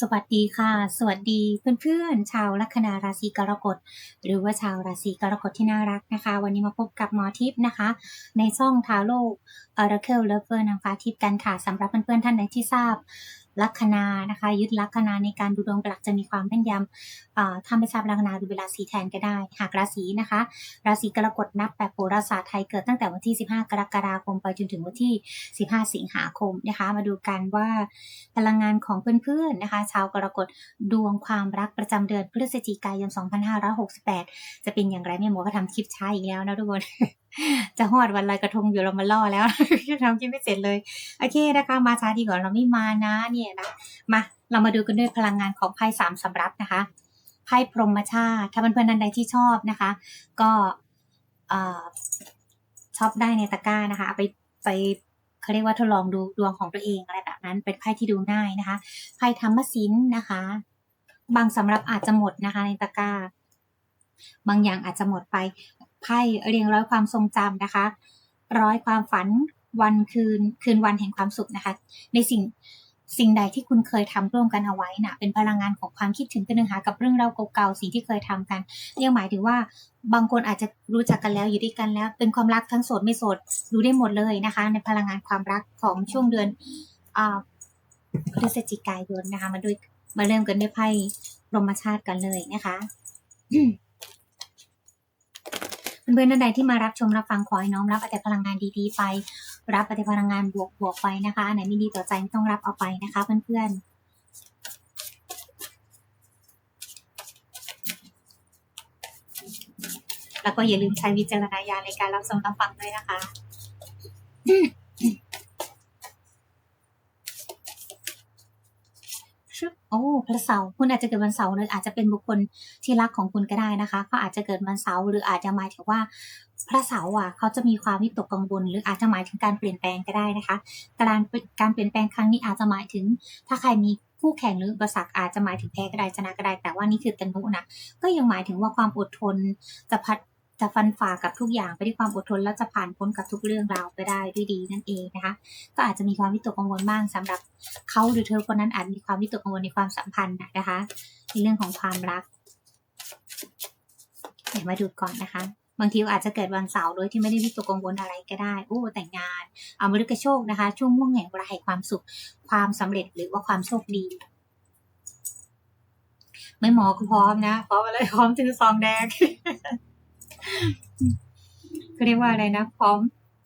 สวัสดีค่ะ สวัสดีเพื่อนๆ ชาวลัคนาราศีกรกฎ หรือว่าชาวราศีกรกฎที่น่ารักนะคะ วันนี้มาพบกับหมอทิพย์นะคะ ในช่องทาโร่ Oracle Lover นางฟ้าทิพย์กันค่ะสำหรับเพื่อนๆท่านใดที่ทราบ ลัคนานะคะ ยึดลัคนาในการดูดวงหลักจะมีความแม่นยำอ่าถ้าไม่ทราบลัคนาดูเวลาสีแทนก็ได้ หากราศีนะคะ ราศีกรกฎนับแบบโหราศาสตร์ไทยเกิดตั้งแต่วันที่ 15 กรกฎาคมไปจนถึงวันที่ 15 สิงหาคมนะคะ มาดูกันว่าพลังงานของเพื่อนๆนะคะ ชาวกรกฎดวงความรักประจำเดือนพฤศจิกายน 2568 จะเป็นอย่างไรแม่หมอก็ทำคลิปช้าอีกแล้วนะทุกคน จะหอดวันลอยกระทงอยู่เรามาล่อแล้วทำคลิปไม่เสร็จเลย โอเคนะคะ มาช้าดีกว่าเราไม่มานะเนี่ยนะ มาเรามาดูกันด้วยพลังงานของไพ่สามสำรับนะคะไพ่พรหมชาติ ถ้าเพื่อนๆท่านใดที่ชอบนะคะ ก็เอ่อชอบได้ในตะกร้านะคะเอาไปไปเขาเรียกว่าทดลองดูดวงของตัวเองอะไรแบบนั้น เป็นไพ่ที่ดูง่ายนะคะไพ่ธรรมศิลป์นะคะ บางสำรับอาจจะหมดนะคะในตะกร้า บางอย่างอาจจะหมดไป ไพ่เรียงร้อยความทรงจำนะคะ ร้อยความฝันวันคืนคืนวันแห่งความสุขนะคะ ในสิ่งสิ่งใดที่คุณเคยทำร่วมกันเอาไว้น่ะ เป็นพลังงานของความคิดถึงเป็นนื้อหากับเรื่องราวเก่าๆสิ่งที่เคยทำกันเรียกหมายถึงว่าบางคนอาจจะรู้จักกันแล้วอยู่ด้วยกันแล้ว เป็นความรักทั้งโสดไม่โสดรู้ได้หมดเลยนะคะ ในพลังงานความรักของช่วงเดือนพฤศจิกายนนะคะ มาด้วยมาเริ่มกันด้วยไพ่รมชาติกันเลยนะคะ เพื่อนๆท่านใดที่มารับชมรับฟังขอให้น้อมรับเอาแต่พลังงานดีๆไป รับเอาแต่พลังงานบวกๆไปนะคะอันไหนไม่ดีต่อใจไม่ต้องรับเอาไปนะคะเพื่อนๆแล้วก็อย่าลืมใช้วิจารณญาณในการรับชมรับฟังด้วยนะคะ ชึบ โอ้พระเสาร์คุณอาจจะเกิดวันเสาร์หรืออาจจะเป็นบุคคลที่รักของคุณก็ได้นะคะเขาอาจจะเกิดวันเสาร์หรืออาจจะหมายถึงว่าพระเสาร์อะเขาจะมีความวิตกกังวลหรืออาจจะหมายถึงการเปลี่ยนแปลงก็ได้นะคะ การการเปลี่ยนแปลงครั้งนี้อาจจะหมายถึง ถ้าใครมีคู่แข่งหรืออุปสรรคอาจจะหมายถึงแพ้ก็ได้ชนะก็ได้แต่ว่านี่คือตนุนะก็ยังหมายถึงว่าความอดทนจะพัด จะฟันฝ่ากับทุกอย่างไปด้วยความอดทนแล้วจะผ่านพ้นกับทุกเรื่องราวไปได้ด้วยดีนั่นเองนะคะ ก็อาจจะมีความวิตกกังวลบ้างสำหรับเขาหรือเธอคนนั้นอาจมีความวิตกกังวลในความสัมพันธ์นะคะ ในเรื่องของความรักเดี๋ยวมาดูก่อนนะคะบางทีอาจจะเกิดวันเสาร์โดยที่ไม่ได้วิตกกังวลอะไรก็ได้โอ้แต่งงานเอามฤกโชคนะคะ ช่วงม่วงแห่งเวลาแห่งความสุข ความสำเร็จหรือว่าความโชคดี ไม่หมอก็พร้อมนะพร้อมอะไรพร้อมถือซองแดง ก็เรียกว่าอะไรนะ พร้อม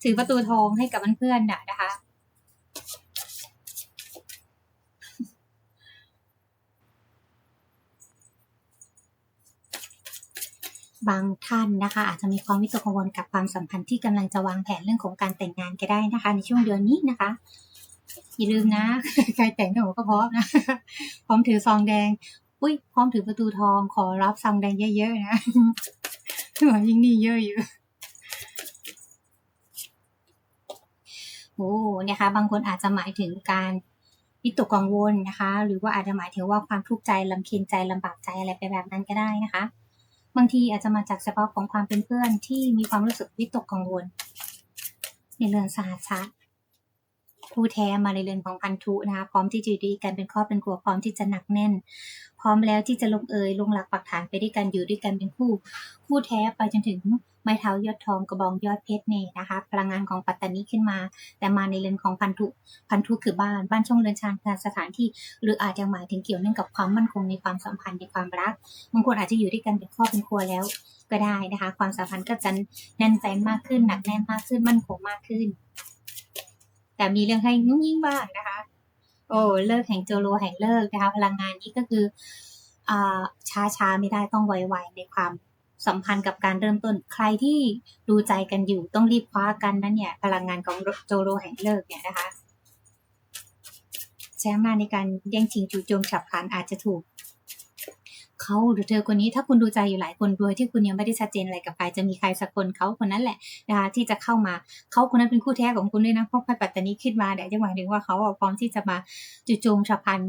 ถือประตูทองให้กับเพื่อนๆน่ะนะคะ บางท่านนะคะ อาจจะมีความวิตกกังวลกับความสัมพันธ์ที่กำลังจะวางแผนเรื่องของการแต่งงานก็ได้นะคะ ในช่วงเดือนนี้นะคะอย่าลืมนะใครแต่งก็พร้อมนะพร้อมถือซองแดง อุ้ยพร้อมถือประตูทองขอรับซองแดงเยอะๆนะ หัวยิ่งนี่เยอะอยู่โอ้นะคะ บางคนอาจจะหมายถึงการวิตกกังวลนะคะ หรือว่าอาจจะหมายถึงว่าความทุกข์ใจลำเค็ญใจลำบากใจอะไรไปแบบนั้นก็ได้นะคะ บางทีอาจจะมาจากเฉพาะของความเป็นเพื่อนที่มีความรู้สึกวิตกกังวล ในเรื่องสหัส ผู้แท้มาในเรือนของพันธุนะคะพร้อมที่จะอยู่ด้วยกันเป็นครอบเป็นครัวพร้อมที่จะหนักแน่น พร้อมแล้วที่จะลงเอยลงหลักปักฐานไปด้วยกันอยู่ด้วยกันเป็นคู่ คู่แท้ไปจนถึงไม้เท้ายอดทองกระบองยอดเพชรเนี่ยนะคะพลังงานของปัตตานีขึ้นมา แต่มาในเรือนของพันธุพันธุคือบ้านบ้านช่องเรือนชานสถานที่ หรืออาจจะหมายถึงเกี่ยวเนื่องกับความมั่นคงในความสัมพันธ์ในความรักบางคนอาจจะอยู่ด้วยกันเป็นครอบเป็นครัวแล้วก็ได้นะคะ ความสัมพันธ์ก็จะแน่นแฟนมากขึ้นหนักแน่นมากขึ้นมั่นคงมากขึ้น แต่มีเรื่องให้ยุ่งยิ่งบ้างนะคะ โอ้เลิกแห่งโจโลแห่งเลิกนะคะ พลังงานนี้ก็คืออ่าช้าช้าไม่ได้ต้องไวๆในความสัมพันธ์กับการเริ่มต้นใครที่ดูใจกันอยู่ต้องรีบคว้ากันนะเนี่ย พลังงานของโจโลแห่งเลิกเนี่ยนะคะใช้อำนาจในการแย่งชิงจู่โจมฉับพลันอาจจะถูก เขาหรือเธอคนนี้ถ้าคุณดูใจอยู่หลายคนโดยที่คุณยังไม่ได้ชัดเจนอะไรกับใครจะมีใครสักคนเขาคนนั้นแหละนะคะที่จะเข้ามาเขาคนนั้นเป็นคู่แท้ของคุณด้วยนะเพราะไพ่ปัตตานีขึ้นมาเดี๋ยวจะหมายถึงว่าเขาพร้อมที่จะมาจู่โจมฉับพลัน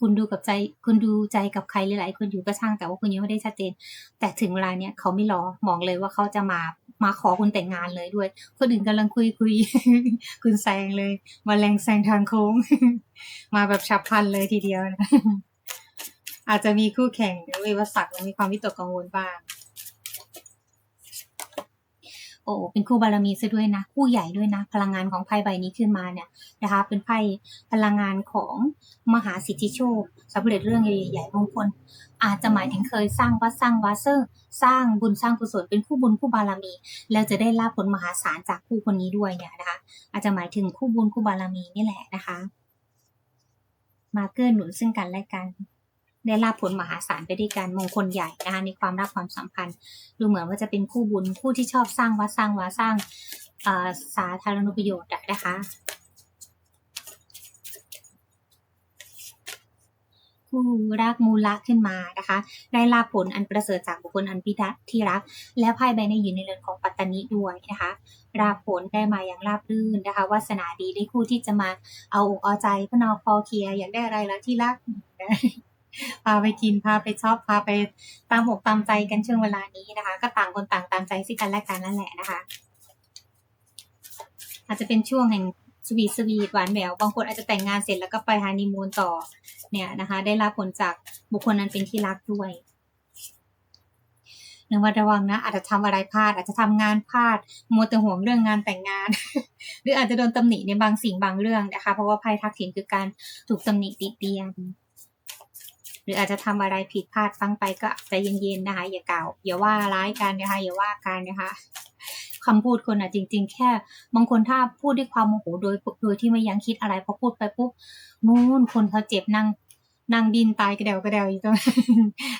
คุณดูกับใจคุณดูใจกับใครหลายๆคนอยู่ก็ช่างแต่ว่าคุณยังไม่ได้ชัดเจน แต่ถึงเวลาเนี้ยเขาไม่รอมองเลยว่าเขาจะมามาขอคุณแต่งงานเลยด้วย คนอื่นกำลังคุยคุยคุณแซงเลย มาแรงแซงทางโค้ง มาแบบฉับพลันเลยทีเดียวนะ อาจจะมีคู่แข่งหรืออุปสรรคหรือมีความวิตกกังวลบ้าง โอ้เป็นคู่บารมีซะด้วยนะ คู่ใหญ่ด้วยนะ พลังงานของไพ่ใบนี้ขึ้นมาเนี่ยนะคะ เป็นไพ่พลังงานของมหาสิทธิโชคสำเร็จเรื่องใหญ่ๆมงคลอาจจะหมายถึงเคยสร้างวัดสร้างวาเซอร์สร้างบุญสร้างกุศลเป็นคู่บุญคู่บารมี แล้วจะได้รับผลมหาศาลจากคู่คนนี้ด้วยเนี่ยนะคะ อาจจะหมายถึงคู่บุญคู่บารมีนี่แหละนะคะ มาเกื้อหนุนซึ่งกันและกัน ได้รับผลมหาศาลไปด้วยกันมงคลใหญ่นะคะในความรักความสัมพันธ์ ดูเหมือนว่าจะเป็นคู่บุญคู่ที่ชอบสร้างวัดสร้างวาสร้างสาธารณประโยชน์นะคะคู่รักมูลละขึ้นมานะคะ ได้ลาภผลอันประเสริฐจากบุคคลอันพิทักษ์ที่รัก และไพ่ใบนี้อยู่ในเรือนของปัตตานีด้วยนะคะราบผลได้มาอย่างราบรื่นนะคะวาสนาดีได้คู่ที่จะมาเอาอกเอาใจพนอคอเคลียร์อยากได้อะไรแล้วที่รัก พาไปกินพาไปชอบพาไปตามอกตามใจกันช่วงเวลานี้นะคะ ก็ต่างคนต่างตามใจซึ่งกันและกันนั่นแหละนะคะ อาจจะเป็นช่วงแห่งสวีทสวีทหวานแหววบางคนอาจจะแต่งงานเสร็จแล้วก็ไปฮันนีมูนต่อเนี่ยนะคะ ได้รับผลจากบุคคลนั้นเป็นที่รักด้วยระมัดระวังนะ อาจจะทำอะไรพลาด อาจจะทำงานพลาดมัวแต่ห่วงเรื่องงานแต่งงาน หรืออาจจะโดนตำหนิในบางสิ่งบางเรื่องนะคะ เพราะว่าไพ่ทักษิณคือการถูกตำหนิติเตียน หรืออาจจะทำอะไรผิดพลาดฟังไปก็ใจเย็นๆนะคะ อย่าเก่าอย่าว่าร้ายกันนะคะอย่าว่ากันนะคะคำพูดคนอะจริง ๆ แค่ บางคนถ้าพูดด้วยความโมโหโดยโดยที่ไม่ยั้งคิดอะไรพอพูดไปปุ๊บนู่นคนเขาเจ็บนั่งนั่งดินตายกระเดวกระเดวอยู่ตรง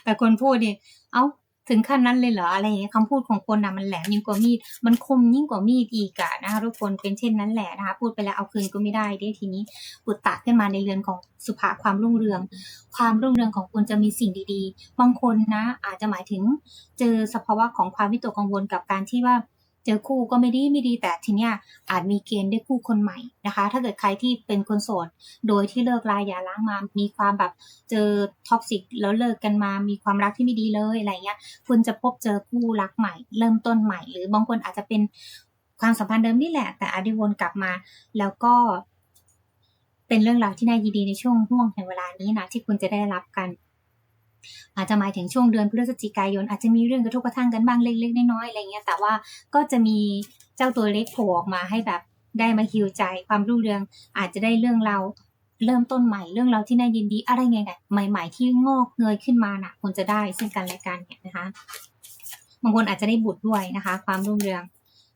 แต่คนพูดเนี่ยเอ้า ถึงขั้นนั้นเลยเหรออะไรอย่างเงี้ยคำพูดของคนนะมันแหลมยิ่งกว่ามีด มันคมยิ่งกว่ามีดอีกอะนะคะทุกคนเป็นเช่นนั้นแหละนะคะพูดไปแล้วเอาคืนก็ไม่ได้ได้ทีนี้ปุตตะขึ้นมาในเรือนของสุภาความรุ่งเรือง ความรุ่งเรืองของคุณจะมีสิ่งดีๆบางคนนะอาจจะหมายถึงเจอสภาวะของความวิตกกังวลกับการที่ว่า เจอคู่ก็ไม่ดีไม่ดีแต่ทีเนี้ยอาจมีเกณฑ์ได้คู่คนใหม่นะคะ ถ้าเกิดใครที่เป็นคนโสด โดยที่เลิกลาอย่าล้างมามีความแบบเจอท็อกซิกแล้วเลิกกันมามีความรักที่ไม่ดีเลยอะไรเงี้ยคุณจะพบเจอคู่รักใหม่ เริ่มต้นใหม่ หรือบางคนอาจจะเป็นความสัมพันธ์เดิมนี่แหละ แต่อาจจะวนกลับมา แล้วก็เป็นเรื่องราวที่น่ายินดีในช่วงห่วงแห่งเวลานี้นะที่คุณจะได้รับกัน อาจจะหมายถึงช่วงเดือนพฤศจิกายน อาจจะมีเรื่องกระทบกระทั่งกันบ้างเล็กๆน้อยๆอะไรเงี้ยแต่ว่าก็จะมีเจ้าตัวเล็กโผล่ออกมาให้แบบได้มาฮิวใจความรุ่งเรืองอาจจะได้เรื่องเราเริ่มต้นใหม่เรื่องเราที่น่ายินดีอะไรไงๆใหม่ ๆ ที่งอกเงยขึ้นมาน่ะคุณจะได้ซึ่งกันและกันเนี่ยนะคะบางคนอาจจะได้บุตรด้วยนะคะ ความรุ่งเรือง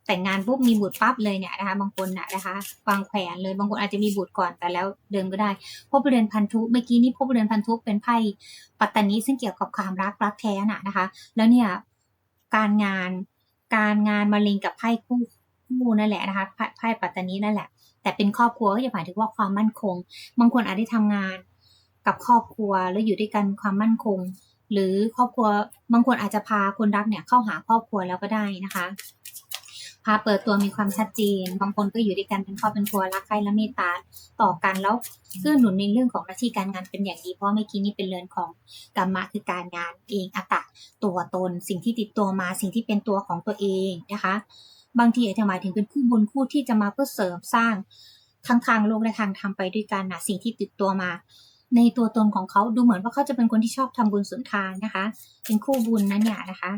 แต่งงานปุ๊บมีบุตรปั๊บเลยเนี่ยนะคะบางคนน่ะนะคะวางแผนเลยบางคนอาจจะมีบุตรก่อนแต่แล้วเดิมก็ได้พบเรือนพันธุเมื่อกี้นี้พบเรือนพันธุเป็นไพ่ปัตตานีซึ่งเกี่ยวกับความรักรักแท้น่ะนะคะ แล้วเนี่ยการงานการงานมาลิงกับไพ่คู่คู่นั่นแหละนะคะไพ่ปัตตานีนั่นแหละ แต่เป็นครอบครัวก็จะหมายถึงว่าความมั่นคง บางคนอาจได้ทำงานกับครอบครัวแล้วอยู่ด้วยกันความมั่นคง หรือครอบครัวบางคนอาจจะพาคนรักเนี่ยเข้าหาครอบครัวแล้วก็ได้นะคะ พาเปิดตัวมีความชัดเจน บางคนก็อยู่ด้วยกันเป็นครอบเป็นครัวรักใคร่และเมตตาต่อกันแล้วเกื้อหนุนในเรื่องของหน้าที่การงานเป็นอย่างดีเพราะเมื่อกี้นี้เป็นเรือนของกรรมะคือการงานเองอัตตะตัวตน สิ่งที่ติดตัวมาสิ่งที่เป็นตัวของตัวเองนะคะ บางทีอาจจะหมายถึงเป็นคู่บุญคู่ที่จะมาเพื่อเสริมสร้างทั้งทางโลกและทางธรรมไปด้วยกันนะสิ่งที่ติดตัวมาในตัวตนของเขาดูเหมือนว่าเขาจะเป็นคนที่ชอบทำบุญสุนทานนะคะ เป็นคู่บุญนั้นเนี่ยนะคะ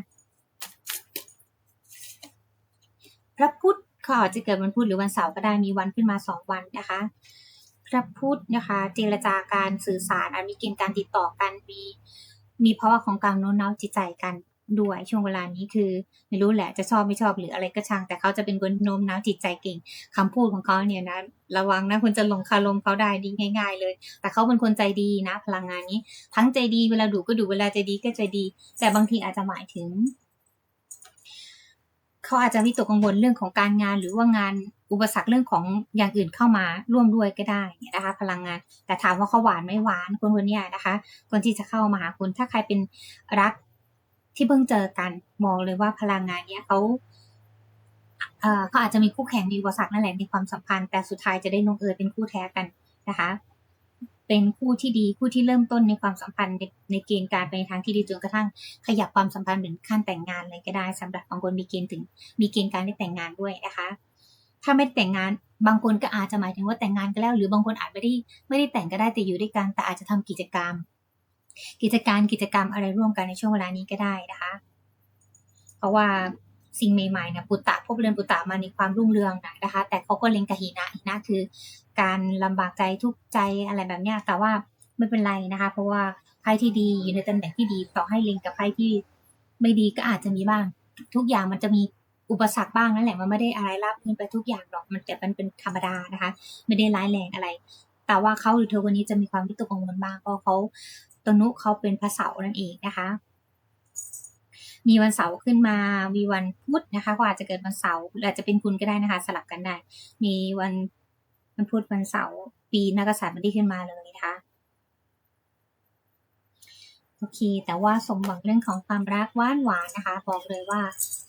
พ ระพุธเขาอาจจะเกิดวันพุธหรือวันเสาร์ก็ได้มีวันขึ้นมาสองวันนะคะ พระพุธนะคะ เจรจาการสื่อสารอาจมีเกณฑ์การติดต่อกันมีมีภาวะของการโน้มน้าวจิตใจกันด้วยช่วงเวลานี้คือ ไม่รู้แหละจะชอบไม่ชอบหรืออะไรก็ช่าง แต่เขาจะเป็นคนโน้มน้าวจิตใจเก่งคำพูดของเขาเนี่ยนะระวังนะคุณจะลงคารมเขาได้ดีง่าย ๆ เลย แต่เขาเป็นคนใจดีนะ พลังงานนี้ ทั้งใจดีเวลาดูก็ดูเวลาใจดีก็ใจดี แต่บางทีอาจจะหมายถึง เขาอาจจะวิตกกังวลเรื่องของการงาน หรือว่างานอุปสรรคเรื่องของอย่างอื่นเข้ามาร่วมด้วยก็ได้นะคะ พลังงาน แต่ถามว่าเขาหวานไม่หวานคนคนนี้นะคะ คนที่จะเข้ามาหาคุณถ้าใครเป็นรักที่เพิ่งเจอกันมองเลยว่าพลังงานเนี้ยเขาเอ่อเขาอาจจะมีคู่แข่งมีอุปสรรคนั่นแหละในความสัมพันธ์แต่สุดท้ายจะได้ลงเอยเป็นคู่แท้กันนะคะ เป็นคู่ที่ดีคู่ที่เริ่มต้นในความสัมพันธ์ในในเกณฑ์การไปในทางที่ดีจนกระทั่งขยับความสัมพันธ์ถึงขั้นแต่งงานอะไรก็ได้สำหรับบางคนมีเกณฑ์ถึง มีเกณฑ์การได้แต่งงานด้วยนะคะ ถ้าไม่แต่งงานบางคนก็อาจจะหมายถึงว่าแต่งงานกันแล้ว หรือบางคนอาจไม่ได้ไม่ได้แต่งก็ได้แต่อยู่ด้วยกัน แต่อาจจะทำกิจกรรม กิจการกิจกรรมอะไรร่วมกันในช่วงเวลานี้ก็ได้นะคะ เพราะว่า สิ่งใหม่ๆเนี่ยปุตตะพบเรือนปุตตะมาในความรุ่งเรืองนะนะคะ แต่เขาก็เล็งกะหินะหินะคือ การลำบากใจทุกข์ใจอะไรแบบเนี้ยแต่ว่าไม่เป็นไรนะคะ เพราะว่าไพ่ที่ดีอยู่ในตำแหน่งที่ดีต่อให้เล็งกับไพ่ที่ไม่ดีก็อาจจะมีบ้าง ทุกอย่างมันจะมีอุปสรรคบ้างนั่นแหละมันไม่ได้อะไรราบรื่นไปทุกอย่างหรอกมันแต่มันเป็นธรรมดานะคะ ไม่ได้ร้ายแรงอะไร แต่ว่าเขาหรือเธอคนนี้จะมีความวิตกกังวลบ้างเพราะเขาตนุเขาเป็นพระเสาร์นั่นเองนะคะ มีวันเสาร์ขึ้นมา มีวันพุธนะคะ ก็อาจจะเกิดวันเสาร์หรืออาจจะเป็นคุณก็ได้นะคะ สลับกันได้ มีวันวันพุธวันเสาร์ปีนักษัตริย์มันได้ขึ้นมาเลยนะคะโอเค แต่ว่าสมหวังเรื่องของความรักหวานหวานนะคะ บอกเลยว่า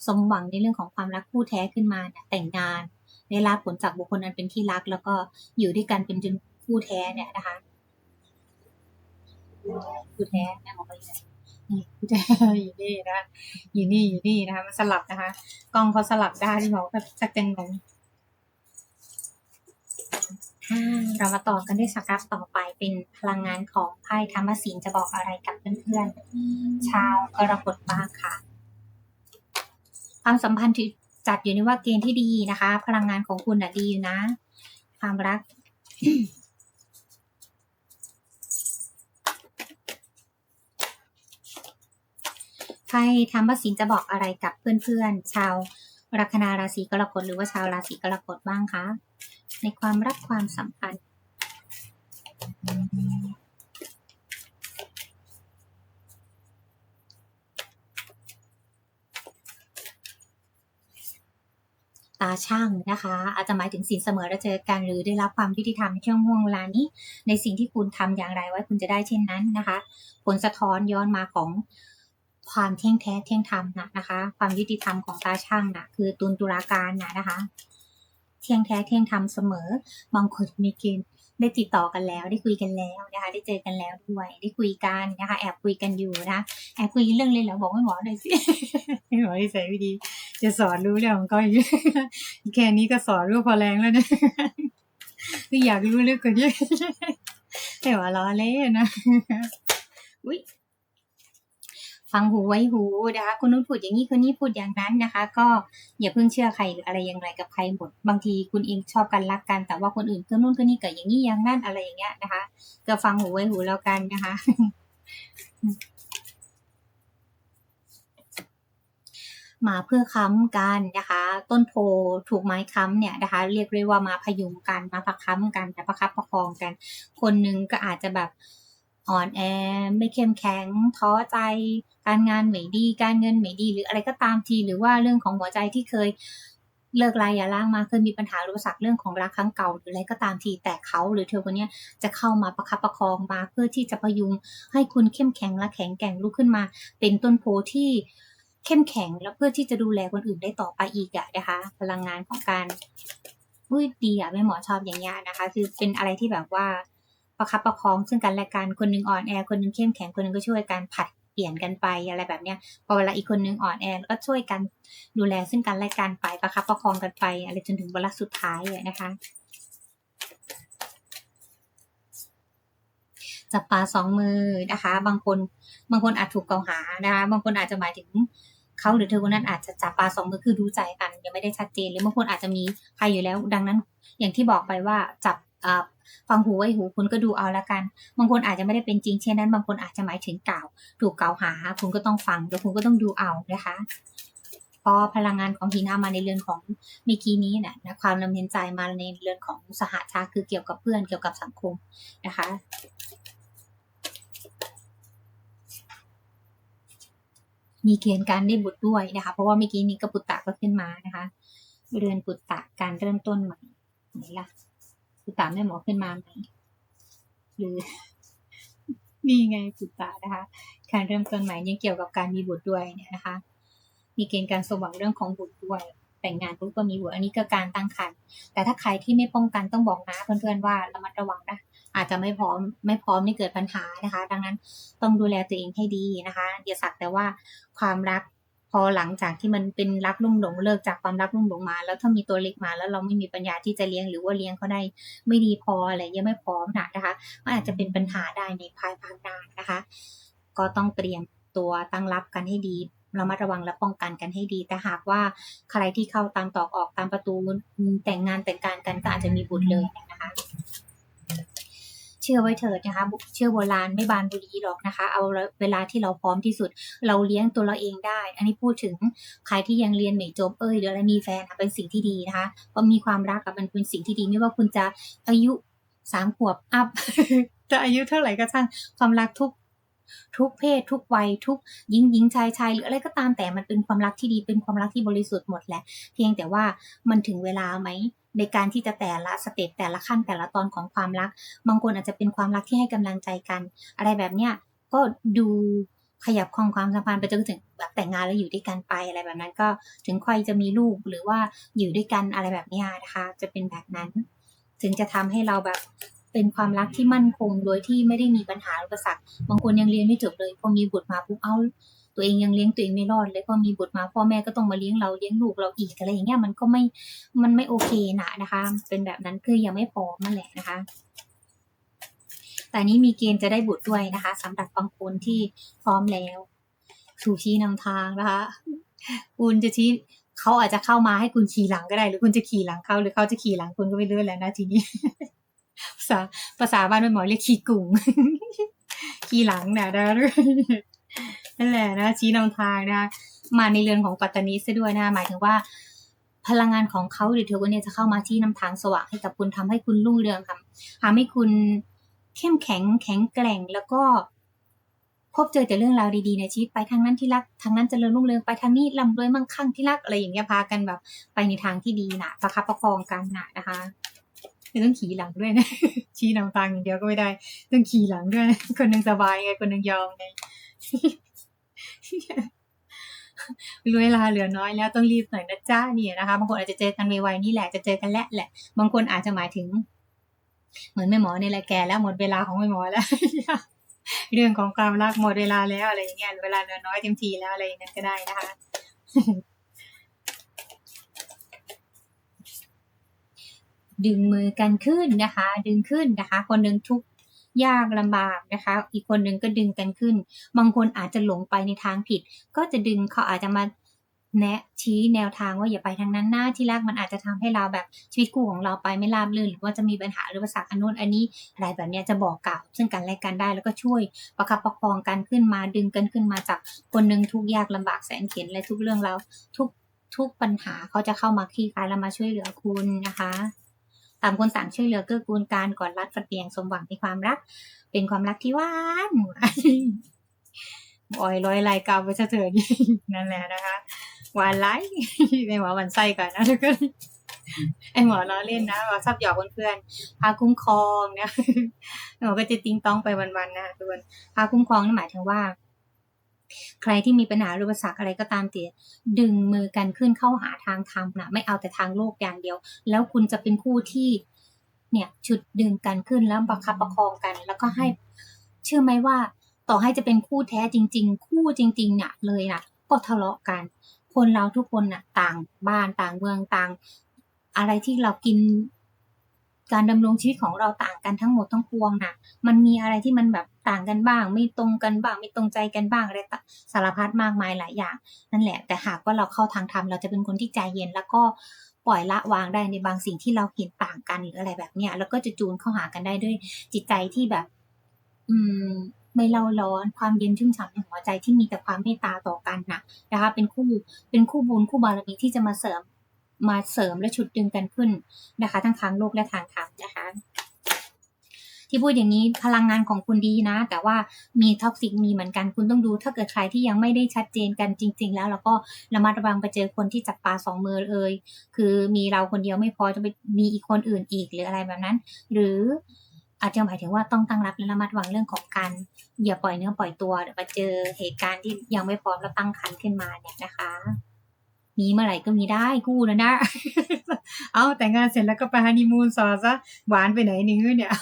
สมหวังในเรื่องของความรักคู่แท้ขึ้นมาเนี่ยแต่งงานได้รับผลจากบุคคลนั้นเป็นที่รัก แล้วก็อยู่ด้วยกันเป็นจนคู่แท้เนี่ยนะคะคู่แท้แม่หมอไปเลย นี่อยู่นี่นะอยู่นี่อยู่นี่นะคะมันสลับนะคะ กล้องเขาสลับได้ที่บอกแบบสักจังงงเรามาต่อกันด้วยสักรับต่อไปเป็นพลังงานของไพ่ธรรมศิลจะบอกอะไรกับเพื่อนๆ ชาวกรกฎบ้างค่ะ ความสัมพันธ์ที่จัดอยู่ในว่าเกณฑ์ที่ดีนะคะ พลังงานของคุณอะดีอยู่นะ ความรัก ไพ่ธรรมศิลจะบอกอะไรกับเพื่อนๆ ชาวลัคนาราศีกรกฎหรือว่าชาวราศีกรกฎบ้างคะ ในความรักความสัมพันธ์ตาช่างนะคะ อาจจะหมายถึงสินเสมอและเจอกันหรือได้รับความยุติธรรมในช่วงห่วงเวลานี้ ในสิ่งที่คุณทำอย่างไรไว้คุณจะได้เช่นนั้นนะคะ ผลสะท้อนย้อนมาของ ความเที่ยงแท้เที่ยงธรรมนะนะคะ ความยุติธรรมของตาช่างนะคือตุนตุลาการนะนะคะ เที่ยงแท้เที่ยงธรรมเสมอ บางคนมีเกณฑ์ได้ติดต่อกันแล้ว ได้คุยกันแล้วนะคะ ได้เจอกันแล้วด้วย ได้คุยกันนะคะ แอบคุยกันอยู่นะ แอบคุยเรื่องเลยแล้วบอกไม่หมอหน่อยสิไม่หมอที่ใส่วิธีจะสอนรู้เรื่องของก้อยู่แค่นี้ก็สอนรู้พอแรงแล้วนะก็อยากรู้ลึกกว่านี้แต่ว่าล้อเล่นนะ อุ้ย ฟังหูไว้หูนะคะคนนู้นพูดอย่างนี้คนนี้พูดอย่างนั้นนะคะ ก็อย่าเพิ่งเชื่อใครหรืออะไรอย่างไรกับใครหมด บางทีคุณเองชอบกันรักกัน แต่ว่าคนอื่นก็นู่นก็นี่เกิดอย่างนี้อย่างนั้นอะไรอย่างเงี้ยนะคะ ก็ฟังหูไว้หูแล้วกันนะคะมาเพื่อค้ำกันนะคะ ต้นโพถูกไม้ค้ำเนี่ยนะคะ เรียกเรียกว่ามาพยุงกันมาประค้ำกันแต่ประคับประคองกัน คนหนึ่งก็อาจจะแบบอ่อนแอไม่เข้มแข็งท้อใจ การงานไม่ดี การเงินไม่ดี หรืออะไรก็ตามที หรือว่าเรื่องของหัวใจที่เคยเลิกลายอย่าล้างมาเคยมีปัญหาอุปสรรคเรื่องของรักครั้งเก่าหรืออะไรก็ตามทีแต่เขาหรือเธอคนนี้จะเข้ามาประคับประคองมาเพื่อที่จะพยุงให้คุณเข้มแข็งและแข็งแกร่งลุกขึ้นมา เป็นต้นโพที่เข้มแข็งแล้วเพื่อที่จะดูแลคนอื่นได้ต่อไปอีกอะนะคะ พลังงานของการอุ้ยดีอะแม่หมอชอบอย่างเงี้ยนะคะ คือเป็นอะไรที่แบบว่าประคับประคองซึ่งกันและกันคนหนึ่งอ่อนแอคนหนึ่งเข้มแข็งคนหนึ่งก็ช่วยกันผัด ลี่ยนกันไปอะไรแบบเนี้ยพอเวลาอีกคนนึงอ่อนแอก็ช่วยกันดูแลซึ่งกันและกันไปประคับประคองกันไป อะไรจนถึงเวลาสุดท้ายนะคะจับปลาสองมือนะคะ บางคนบางคนอาจถูกกล่าวหานะคะบางคนอาจจะหมายถึงเขาหรือเธอคนนั้นอาจจะจับปลาสองมือคือรู้ใจกันยังไม่ได้ชัดเจน หรือบางคนอาจจะมีใครอยู่แล้ว ดังนั้น อย่างที่บอกไปว่าจับ ฟังหูไว้หูคุณก็ดูเอาละกัน บางคนอาจจะไม่ได้เป็นจริงเช่นนั้น บางคนอาจจะหมายถึงกล่าว ถูกกล่าวหา คุณก็ต้องฟังแล้วคุณก็ต้องดูเอานะคะพอพลังงานของหินามาในเรือนของเมื่อกี้นี้นะนะความลำเห็นใจมาในเรือนของสหชาคือเกี่ยวกับเพื่อนเกี่ยวกับสังคมนะคะ มีเกณฑ์การได้บุตรด้วยนะคะ เพราะว่าเมื่อกี้นี้ก็ปุตตะก็ขึ้นมานะคะ เรือนปุตตะการเริ่มต้นใหม่ไหนล่ะ ปุตตะแม่หมอขึ้นมาไหมหรือนี่ไงปุตตะนะคะการเริ่มต้นใหม่ยังเกี่ยวกับการมีบุตรด้วยเนี่ยนะคะ มีเกณฑ์การสว่างเรื่องของบุตรด้วย แต่งงานปุ๊บก็มีบุตรอันนี้ก็การตั้งครรภ์แต่ถ้าใครที่ไม่ป้องกันต้องบอกนะเพื่อนๆว่าระมัดระวังนะอาจจะไม่พร้อมไม่พร้อมไม่เกิดปัญหานะคะ ดังนั้นต้องดูแลตัวเองให้ดีนะคะอย่าสักแต่ว่าความรัก พอหลังจากที่มันเป็นรักลุ่มหลงเลิกจากความรักลุ่มหลงมา แล้วถ้ามีตัวเล็กมาแล้วเราไม่มีปัญญาที่จะเลี้ยงหรือว่าเลี้ยงเขาได้ไม่ดีพออะไรยังไม่พร้อมนะนะคะมันอาจจะเป็นปัญหาได้ในภายภาคหน้านะคะ ก็ต้องเตรียมตัวตั้งรับกันให้ดีเรามาระวังและป้องกันกันให้ดี แต่หากว่าใครที่เข้าตามตอกออกตามประตูแต่งงานแต่งการกันก็อาจจะมีบุตรเลยนะคะ เชื่อไว้เถิดนะคะ เชื่อโบราณไม่บานบุรีหรอกนะคะ เอาเวลาที่เราพร้อมที่สุด เราเลี้ยงตัวเราเองได้ อันนี้พูดถึงใครที่ยังเรียนไม่จบเอ้ยหรืออะไรมีแฟนเป็นสิ่งที่ดีนะคะเพราะมีความรักกับมันเป็นสิ่งที่ดีไม่ว่าคุณจะอายุสามขวบอัพจะอายุเท่าไหร่ก็ช่างความรักทุกทุกเพศทุกวัยทุกหญิงหญิงชายชายหรืออะไรก็ตามแต่มันเป็นความรักที่ดีเป็นความรักที่บริสุทธิ์หมดแหละ เพียงแต่ว่ามันถึงเวลาไหม ในการที่จะแต่ละสเต็ปแต่ละขั้นแต่ละตอนของความรัก บางคนอาจจะเป็นความรักที่ให้กำลังใจกัน อะไรแบบเนี้ยก็ดูขยับคองความสัมพันธ์ไปจนถึงแบบแต่งงานแล้วอยู่ด้วยกันไปอะไรแบบนั้นก็ถึงค่อยจะมีลูกหรือว่าอยู่ด้วยกันอะไรแบบนี้นะคะ จะเป็นแบบนั้น ถึงจะทำให้เราแบบเป็นความรักที่มั่นคงโดยที่ไม่ได้มีปัญหาอุปสรรคบางคนยังเรียนไม่จบเลยพอมีบุตรมาปุ๊บเอา ตัวเองยังเลี้ยงตัวเองไม่รอดเลยพอมีบุตรมาพ่อแม่ก็ต้องมาเลี้ยงเราเลี้ยงลูกเราอีกอะไรอย่างเงี้ยมันก็ไม่มันไม่โอเคนะนะคะ เป็นแบบนั้นคือยังไม่พร้อมนั่นแหละนะคะแต่นี้มีเกณฑ์จะได้บุตรด้วยนะคะสำหรับบางคนที่พร้อมแล้วถูกชี้นำทางนะคะ คุณจะชี้เขาอาจจะเข้ามาให้คุณขี่หลังก็ได้ หรือคุณจะขี่หลังเขาหรือเขาจะขี่หลังคุณก็ไม่รู้แล้วนะทีนี้ภาษาภาษาบ้านเป็นหมอเรียกขี่กุ่งขี่หลังนะได้ นั่นแหละนะชี้นำทางนะมาในเรือนของปัตตานีซะด้วยนะหมายถึงว่า พลังงานของเขาหรือเทวเนี่ยจะเข้ามาที่นำทางสว่างให้กับคุณทำให้คุณรุ่งเรืองทำทำให้คุณเข้มแข็งแข็งแกร่งแล้วก็ พบเจอแต่เรื่องราวดีๆในชีวิตไปทางนั้นที่รักทางนั้นจเจริญรุ่งเรืองไปทางนี้ลำรวยมั่งคั่งที่รักอะไรอย่างเงี้ยพากันแบบ ไปในทางที่ดีนะประคับประคองกันนะนะคะไม่ต้องขี่หลังด้วยนะชี้นำทางอย่างเดียวก็ไม่ได้ ต้องขี่หลังด้วย คนหนึ่งสบายไงคนหนึ่งยอมไง เวลาเหลือน้อยแล้วต้องรีบหน่อยนะจ้าเนี่ยนะคะบางคนอาจจะเจอกันไวๆนี่แหละจะเจอกันแล้วแหละ บางคนอาจจะหมายถึง เหมือนแม่หมอในแหละแกแล้วหมดเวลาของแม่หมอแล้วเรื่องของความรักหมดเวลาแล้วอะไรอย่างเงี้ยเวลาเหลือน้อยเต็มทีแล้วอะไรอย่างนั้นก็ได้นะคะดึงมือกันขึ้นนะคะ ดึงขึ้นนะคะ คนหนึ่งทุก ยากลำบากนะคะ อีกคนหนึ่งก็ดึงกันขึ้น บางคนอาจจะหลงไปในทางผิด ก็จะดึงเขาอาจจะมาแนะชี้แนวทางว่าอย่าไปทางนั้นหน้าที่แรกมันอาจจะทำให้เราแบบชีวิตคู่ของเราไปไม่ราบรื่นหรือว่าจะมีปัญหาหรือประสาอันนู้นอันนี้อะไรแบบนี้จะบอกกล่าว ซึ่งกันและกันได้แล้วก็ช่วยประคับประคองกันขึ้นมาดึงกันขึ้นมาจากคนหนึ่งทุกยากลำบากแสนเข็นและทุกเรื่องเราทุกทุกปัญหาเขาจะเข้ามาคลี่คลายและมาช่วยเหลือคุณนะคะ ต่างคนต่างช่วยเหลือเกื้อกูลการกอนรัดฟัดเปียงสมหวังในความรัก เป็นความรักที่หวานบอยร้อยลายกาวไปเถิดนั่นแหละนะคะหวานไลในหัววันไส้ก่อนนะทุกคนไอหมอล้อเล่นนะว่าชอบหยอกเพื่อนๆพาคุ้มครองเนี่ยหมอก็จะติ้งต้องไปวันๆนะทุกคนพาคุ้มครองนั่นหมายถึงว่า ใครที่มีปัญหาอุปสรรคอะไรก็ตามเตียดึงมือกันขึ้นเข้าหาทางธรรมนะไม่เอาแต่ทางโลกอย่างเดียว แล้วคุณจะเป็นคู่ที่เนี่ยชุดดึงกันขึ้นแล้วประคับประคองกัน แล้วก็ให้ เชื่อไหมว่า ต่อให้จะเป็นคู่แท้จริง ๆ คู่จริงๆเนี่ยเลยนะก็ทะเลาะกัน คนเราทุกคนน่ะ ต่างบ้านต่างเมืองต่าง อะไรที่เรากินการดำรงชีวิตของเราต่างกันทั้งหมดทั้งปวงน่ะ มันมีอะไรที่มันแบบ ต่างกันบ้าง ไม่ตรงกันบ้าง ไม่ตรงใจกันบ้างอะไรสารพัดมากมายหลายอย่าง นั่นแหละ แต่หากว่าเราเข้าทางธรรมเราจะเป็นคนที่ใจเย็นแล้วก็ปล่อยละวางได้ในบางสิ่งที่เราเห็นต่างกันหรืออะไรแบบเนี้ยแล้วก็จะจูนเข้าหากันได้ด้วยจิตใจที่แบบ อืมไม่เล่าร้อนความเย็นชุ่มฉ่ำในหัวใจที่มีแต่ความเมตตาต่อกันนะนะคะ เป็นคู่เป็นคู่บุญคู่บารมีที่จะมาเสริมมาเสริมและฉุดดึงกันขึ้นนะคะ ทั้งทางโลกและทางธรรมนะคะ ที่พูดอย่างนี้พลังงานของคุณดีนะ แต่ว่ามีท็อกซิกมีเหมือนกันคุณต้องดูถ้าเกิดใครที่ยังไม่ได้ชัดเจนกันจริง ๆ แล้วเราก็ระมัดระวังไปเจอคนที่จับปลาสองมือเลย คือมีเราคนเดียวไม่พอจะไปมีอีกคนอื่นอีกหรืออะไรแบบนั้น หรืออาจจะหมายถึงว่าต้องตั้งรับและระมัดระวังเรื่องของการอย่าปล่อยเนื้อปล่อยตัวเดี๋ยวไปเจอเหตุการณ์ที่ยังไม่พร้อมแล้วตั้งคันขึ้นมาเนี่ยนะคะ มีเมื่อไหร่ก็มีได้คู่แล้วนะ เอาแต่งงานเสร็จแล้วก็ไปฮันนีมูนซอซะหวานไปไหนนี่เนี่ย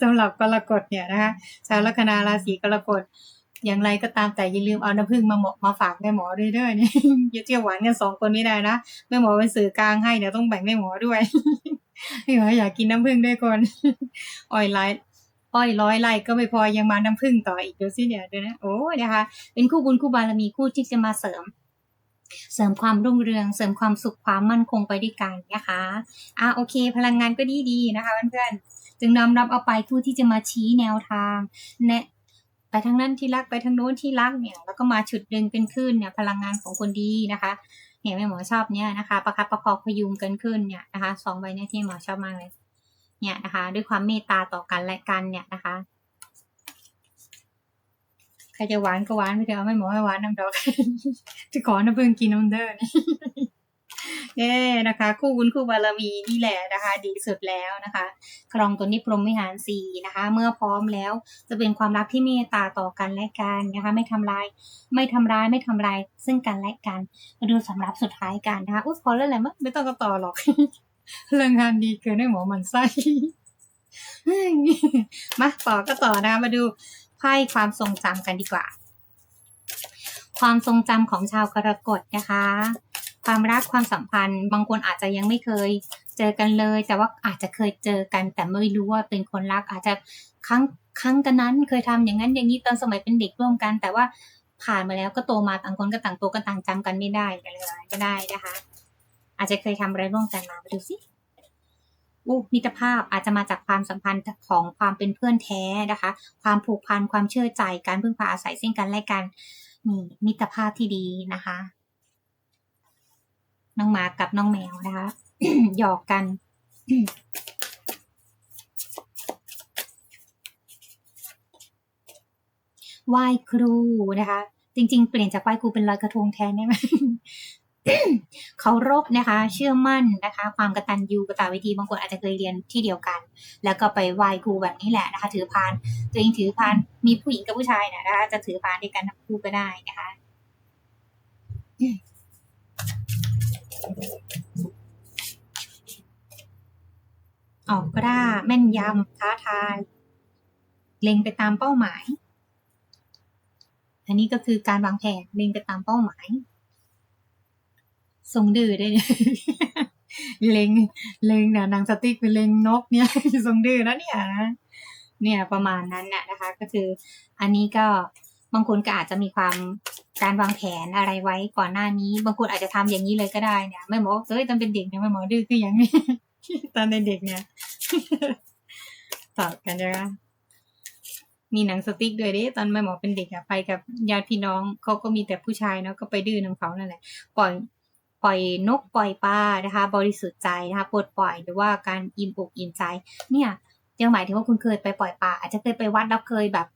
สำหรับกรกฎเนี่ยนะคะชาวลัคนาราศีกรกฎอย่างไรก็ตามแต่อย่าลืมเอาน้ำผึ้งมาหมาะมาฝากแม่หมอด้วยเด้อเนี่ยอย่าเที่ยวหวานกันสองคนไม่ได้นะแม่หมอเป็นสื่อกลางให้เดี๋ยวต้องแบ่งแม่หมอด้วยแม่หมออยากกินน้ำผึ้งด้วยคนอ้อยไลอ้อยร้อยไร่ก็ไม่พอยังมาน้ำผึ้งต่ออีกเดี๋ยวสิเนี่ยเดี๋ยวนะโอ้ยนะคะเป็นคู่บุญคู่บารมีคู่ที่จะมาเสริม เสริมความรุ่งเรือง เสริมความสุขความมั่นคงไปด้วยกันนะคะอะโอเค พลังงานก็ดีดีนะคะเพื่อนๆจึงนำรับเอาไปผู้ที่จะมาชี้แนวทางแนะไปทางนั้นที่รักไปทางโน้นที่รักเนี่ยแล้วก็มาฉุดดึงกันขึ้นเนี่ยพลังงานของคนดีนะคะเนี่ยแม่หมอชอบเนี่ยนะคะ ประคับประคองพยุงกันขึ้นเนี่ยนะคะสองใบเนี่ยที่หมอชอบมากเลยเนี่ยนะคะ ด้วยความเมตตาต่อกันและกันเนี่ยนะคะ ใครจะหวานก็หวานไปเถอะไม่หมอให้หวานน้ำดอกจะขอน้ำเพิ่งกินน้ำเด้อนี่เย้นะคะ คู่บุญคู่บารมีนี่แหละนะคะ ดีสุดแล้วนะคะครองตัวนี้พรหมวิหารสี่นะคะ เมื่อพร้อมแล้วจะเป็นความรักที่เมตตาต่อกันและกันนะคะ ไม่ทำลาย ไม่ทำร้ายไม่ทำลายซึ่งกันและกันมาดูสำรับสุดท้ายกันนะคะอุ้ยพอแล้วแหละมั้งไม่ต้องก็ต่อหรอกเรื่องงานดีเกินให้หมอมันไส้มาต่อก็ต่อนะคะมาดู ไพ่ความทรงจำกันดีกว่า ความทรงจำของชาวกรกฎนะคะ ความรักความสัมพันธ์ บางคนอาจจะยังไม่เคยเจอกันเลย แต่ว่าอาจจะเคยเจอกัน แต่ไม่รู้ว่าเป็นคนรักอาจจะครั้งครั้งกันนั้นเคยทำอย่างนั้นอย่างนี้ตอนสมัยเป็นเด็กร่วมกัน แต่ว่าผ่านมาแล้วก็โตมาต่างคนก็ต่างโตก็ต่างจำกันไม่ได้กันเลยก็ได้นะคะ อาจจะเคยทำอะไรร่วมกันมาไปดูสิ มิตรภาพอาจจะมาจากความสัมพันธ์ของความเป็นเพื่อนแท้นะคะ ความผูกพันความเชื่อใจการพึ่งพาอาศัยซึ่งกันและกันนี่มิตรภาพที่ดีนะคะ น้องหมากับน้องแมวนะคะหยอกกันไหว้ครูนะคะ จริง ๆ เปลี่ยนจากไหว้ครูเป็นลอยกระทงแทนได้ไหม เคารพนะคะ เชื่อมั่นนะคะ ความกระตัญญูกระตเวทีบางคนอาจจะเคยเรียนที่เดียวกัน แล้วก็ไปไหว้ครูแบบนี้แหละนะคะ ถือพานตัวเองถือพานมีผู้หญิงกับผู้ชายนะนะคะ จะถือพานด้วยกันทั้งคู่ก็ได้นะคะออกกล้าแม่นยำท้าทาย เล็งไปตามเป้าหมาย อันนี้ก็คือการวางแผนเล็งไปตามเป้าหมาย ทรงดื้อได้เนี่ยเล็งเล็งเนี่ยนังสติ๊กเป็นเล็งนกเนี่ยทรงดื้อนะเนี่ยเนี่ยประมาณนั้นน่ะนะคะ ก็คือ อันนี้ก็บางคนก็อาจจะมีความการวางแผนอะไรไว้ก่อนหน้านี้ บางคนอาจจะทำอย่างนี้เลยก็ได้เนี่ยไม่หมอเอ้ยตอนเป็นเด็กเนี่ยไม่หมอดื้อคืออย่างนี้ตอนเป็นเด็กเนี่ยตอบกันจ้ะมีหนังสติ๊กด้วยเด้ตอนแม่หมอเป็นเด็กอะไปกับญาติพี่น้องเขาก็มีแต่ผู้ชายเนาะก็ไปดื้อนำเขานั่นแหละปล่อย ปล่อยนกปล่อยปลานะคะ บริสุทธิ์ใจนะคะปลดปล่อยหรือว่าการอิ่มอกอิ่มใจ เนี่ยยังหมายถึงว่าคุณเคยไปปล่อยปลาอาจจะเคยไปวัดแล้วเคยแบบ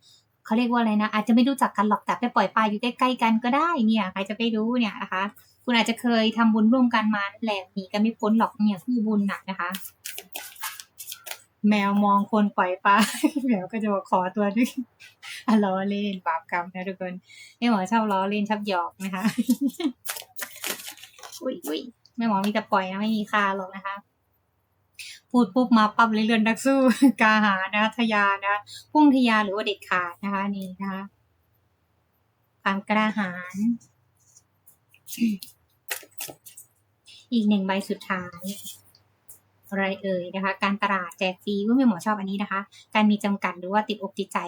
เขาเรียกว่าอะไรนะ อาจจะไม่รู้จักกันหรอกแต่ไปปล่อยปลาอยู่ใกล้ๆกันก็ได้เนี่ยใครจะไปรู้เนี่ยนะคะ คุณอาจจะเคยทำบุญร่วมกันมาแหละหนีกันไม่พ้นหรอกเนี่ยคู่บุญหนักนะคะ แมวมองคนปล่อยปลาแมวก็จะบอกขอตัวด้วยล้อเล่นบาปกรรมนะทุกคนแม่หมอชอบล้อเล่นชอบหยอกนะคะ อุ้ยอุ้ยแม่หมอมีแต่ปล่อยนะไม่มีค่าหรอกนะคะ พูดปุ๊บมาปั๊บเลยเรือนนักสู้กาหานะทยานะพุ่งทยาหรือว่าเด็ดขาดนะคะ นี่นะคะความกล้าหาญอีกหนึ่งใบสุดท้ายอะไรเอ่ยนะคะ การตลาดแจกฟรีว่าไม่หมอชอบอันนี้นะคะ การมีจำกัดหรือว่าติดอกติดใจ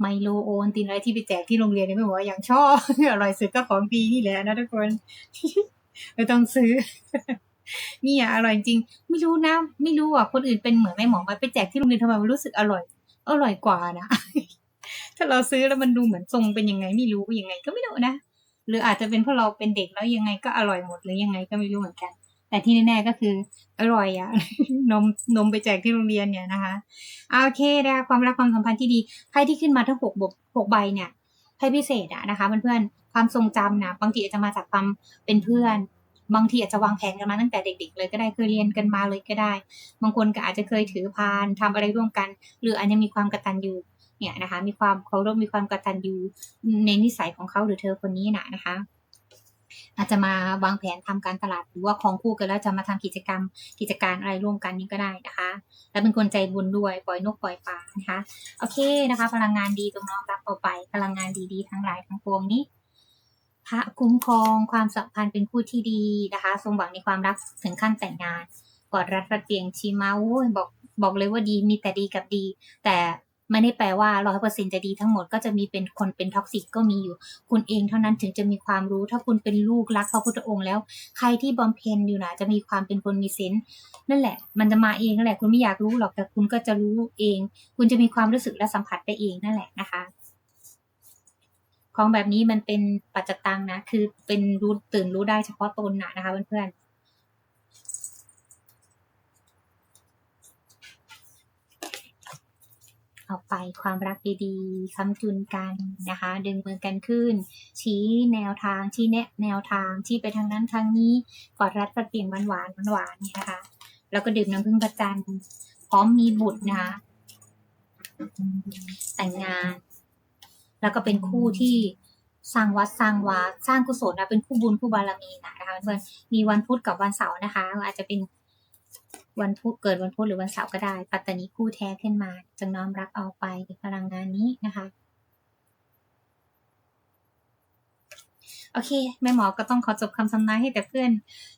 ไมโลโอนตินอะไรที่ไปแจกที่โรงเรียนเนี่ยไม่บออย่างชอบอร่อยสุดก็ของฟรีนี่แหละนะทุกคน ไม่ต้องซื้อ นี่อะอร่อยจริง ไม่รู้นะ ไม่รู้อะคนอื่นเป็นเหมือนแม่หมอมาไปแจกที่โรงเรียนทำไมมันรู้สึกอร่อย อร่อยกว่านะ ถ้าเราซื้อแล้วมันดูเหมือนทรงเป็นยังไงไม่รู้ยังไงก็ไม่รู้นะ หรืออาจจะเป็นเพราะเราเป็นเด็กแล้วยังไงก็อร่อยหมดหรือยังไงก็ไม่รู้เหมือนกัน แต่ที่แน่ๆก็คือ อร่อยอะนมนมไปแจกที่โรงเรียนเนี่ยนะคะโอเคนะคะความรักความสัมพันธ์ที่ดีไพ่ที่ขึ้นมาทั้งหกบกหกใบเนี่ยไพ่พิเศษอะนะคะเพื่อนๆ ความทรงจำนะบางทีอาจจะมาจากความเป็นเพื่อน บางทีอาจจะวางแผนกันมาตั้งแต่เด็ก ๆ เลยก็ได้เคยเรียนกันมาเลยก็ได้ บางคนก็อาจจะเคยถือพานทำอะไรร่วมกัน หรืออาจจะมีความกตัญญูเนี่ยนะคะ มีความเคารพมีความกตัญญูในนิสัยของเขาหรือเธอคนนี้นะนะคะอาจจะมาวางแผนทำการตลาดหรือว่าของคู่กันแล้วจะมาทำกิจกรรมกิจการอะไรร่วมกันนี้ก็ได้นะคะ และเป็นคนใจบุญด้วยปล่อยนกปล่อยปลานะคะ โอเคนะคะ พลังงานดีตรงน้อมรับเอาไป พลังงานดีๆทั้งหลายทั้งปวงนี้ พระคุ้มครองความสัมพันธ์เป็นคู่ที่ดีนะคะ สมหวังในความรักถึงขั้นแต่งงาน กอดรัดฟัดเตียงชีมาโอ้ยบอกบอกเลยว่าดีมีแต่ดีกับดี แต่ไม่ได้แปลว่าร้อยเปอร์เซ็นจะดีทั้งหมดก็จะมีเป็นคนเป็นท็อกซิกก็มีอยู่ คุณเองเท่านั้นถึงจะมีความรู้ ถ้าคุณเป็นลูกรักพระพุทธองค์แล้ว ใครที่บำเพ็ญอยู่นะจะมีความเป็นคนมีเซนส์นั่นแหละ มันจะมาเองนั่นแหละ คุณไม่อยากรู้หรอกแต่คุณก็จะรู้เอง คุณจะมีความรู้สึกและสัมผัสได้เองนั่นแหละนะคะ ของแบบนี้มันเป็นปัจจตังนะ คือเป็นรู้ตื่นรู้ได้เฉพาะตนนะนะคะเพื่อนๆเอาไปความรักดีๆค้ำจุนกันนะคะ ดึงมือกันขึ้น ชี้แนวทางชี้แนะแนวทางชี้ไปทางนั้นทางนี้กอดรัดประเตียงหวานหวานเนี่ยนะคะ แล้วก็ดื่มน้ำผึ้งประจันทร์พร้อมมีบุตรนะคะแต่งงาน แล้วก็เป็นคู่ที่สร้างวัดสร้างวาสร้างกุศลนะเป็นคู่บุญคู่บารมีนะนะคะเพื่อนมีวันพุธกับวันเสาร์นะคะ อาจจะเป็นวันพุธเกิดวันพุธหรือวันเสาร์ก็ได้ ปัตตานีคู่แท้ขึ้นมาจงน้อมรับเอาไปพลังงานนี้นะคะโอเคแม่หมอก็ต้องขอจบคำทำนายให้แต่เพื่อน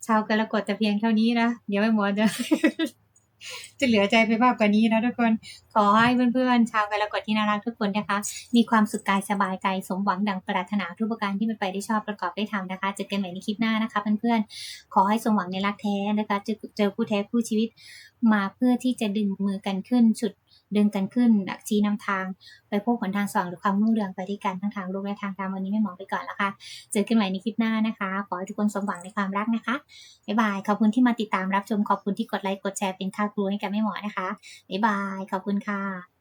ชาวกรกฎแต่เพียงเท่านี้นะ เดี๋ยวแม่หมอจะ จะเหลือใจไปมากกว่านี้นะทุกคน ขอให้เพื่อนๆ ชาวกรกฎที่น่ารักทุกคนนะคะ มีความสุขกายสบายใจสมหวังดังปรารถนาทุกประการที่เป็นไปได้ชอบประกอบได้ทำนะคะเจอกันใหม่ในคลิปหน้านะคะเพื่อนๆ ขอให้สมหวังในรักแท้นะคะเจอเจอคู่แท้คู่ชีวิตมาเพื่อที่จะดึงมือกันขึ้นฉุด ดึงกันขึ้นชี้นำทาง ไปพบหนทางสว่างหรือความรุ่งเรืองไปด้วยกันทั้งทางโลกและทางธรรมวันนี้ไม่หมอไปก่อนแล้วค่ะ เจอกันใหม่ในคลิปหน้านะคะ ขอให้ทุกคนสมหวังในความรักนะคะ บ๊ายบาย ขอบคุณที่มาติดตามรับชม ขอบคุณที่กดไลค์ กดแชร์เป็นค่าครูให้กับแม่หมอนะคะ บ๊ายบาย ขอบคุณค่ะ